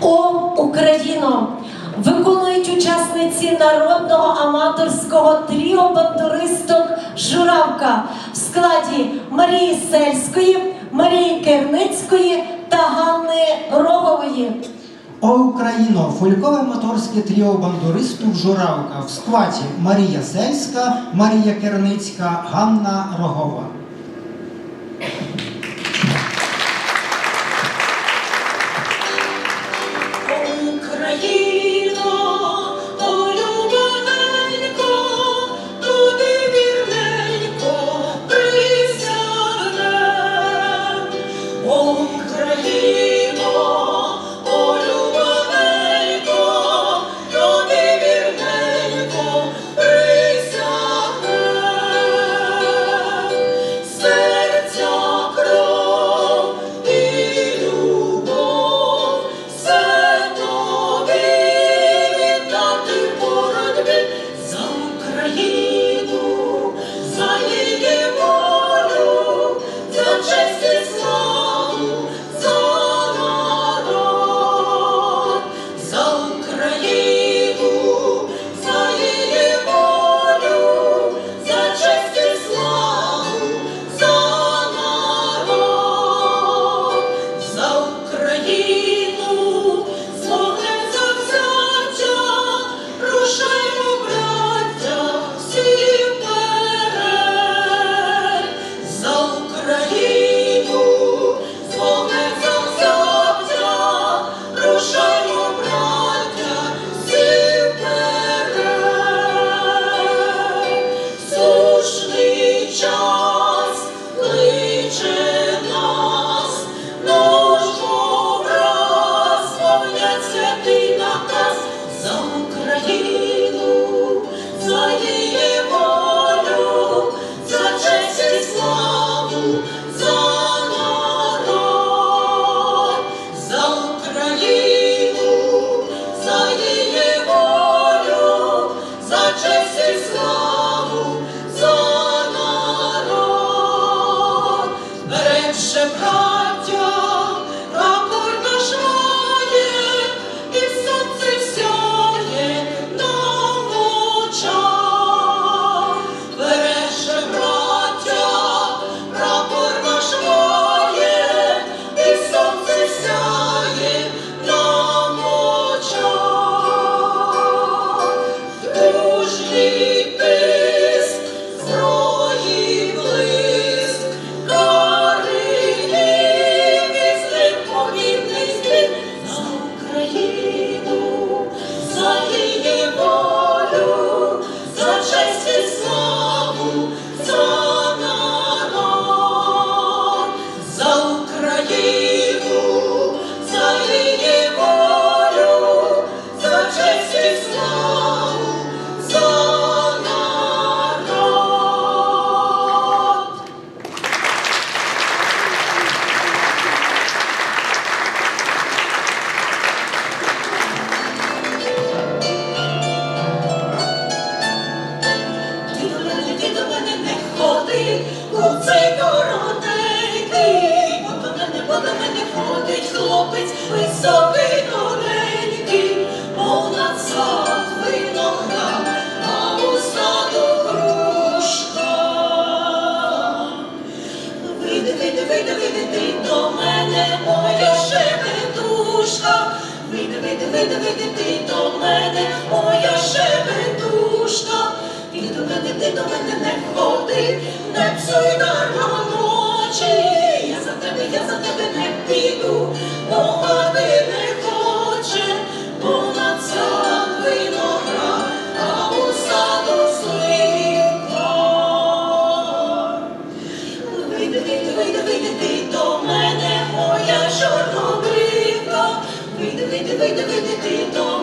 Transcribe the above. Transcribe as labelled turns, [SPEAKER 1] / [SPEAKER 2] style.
[SPEAKER 1] О Україно! Виконують учасниці народного аматорського тріо бандуристок Журавка в складі Марії Сельської, Марії Керницької та Ганни Рогової.
[SPEAKER 2] О Україно! Фолькове моторське тріо бандуристок Журавка в складі Марія Сельська, Марія Керницька, Ганна Рогова.
[SPEAKER 3] Maggie. диви, диви, ти до мене, моя шепетушка. Диви, диви, диви, ти до мене, моя шепетушка. Independente de tudo.